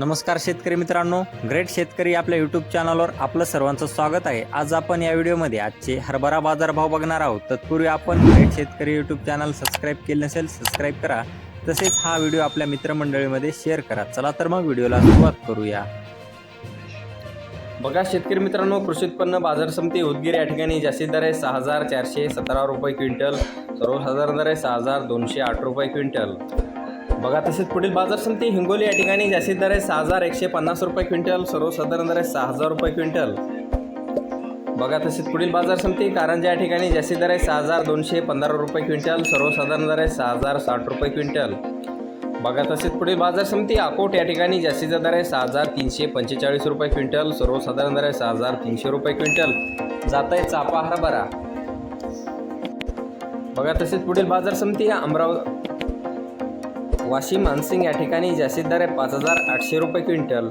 नमस्कार शेतकरी मित्रांनो ग्रेट शेतकरी आपल्या यूट्यूब चॅनलवर आपलं सर्वांचं स्वागत आहे. आज आपण या व्हिडिओमध्ये आजचे हरभरा बाजारभाव बघणार आहोत. तत्पूर्वी आपण ग्रेट शेतकरी यूट्यूब चॅनल सबस्क्राईब केले नसेल सबस्क्राईब करा. तसेच हा व्हिडिओ आपल्या मित्रमंडळीमध्ये शेअर करा. चला तर मग व्हिडिओला सुरुवात करूया. बघा शेतकरी मित्रांनो कृषी उत्पन्न बाजार समिती उदगीर या ठिकाणी जास्तीत दर आहे सहा हजार चारशे सतरा रुपये क्विंटल सर्वसाधारण दर आहे सहा हजार दोनशे आठ रुपये क्विंटल. बघा तसेच पुढील बाजार समिती हिंगोली या ठिकाणी जास्तीत दर आहे सहा हजार एकशे पन्नास रुपये क्विंटल सर्वसाधारण दर आहे सहा हजार रुपये क्विंटल. बघा तसेच पुढील बाजार समिती कारंजा या ठिकाणी जास्तीत दर आहे सहा हजार दोनशे पंधरा रुपये क्विंटल सर्वसाधारण दर आहे सहा हजार साठ रुपये क्विंटल. बघा तसेच पुढील बाजार समिती अकोट या ठिकाणी जास्तीचा दर आहे सहा हजार तीनशे पंचेचाळीस रुपये क्विंटल सर्वसाधारण दर आहे सहा हजार तीनशे रुपये क्विंटल. जात आहे चापा हरभरा. बघा तसेच पुढील बाजार समिती अमराव वाशिम मानसिंग या ठिकाणी जास्तीत दर आहे पाच हजार आठशे रुपये क्विंटल.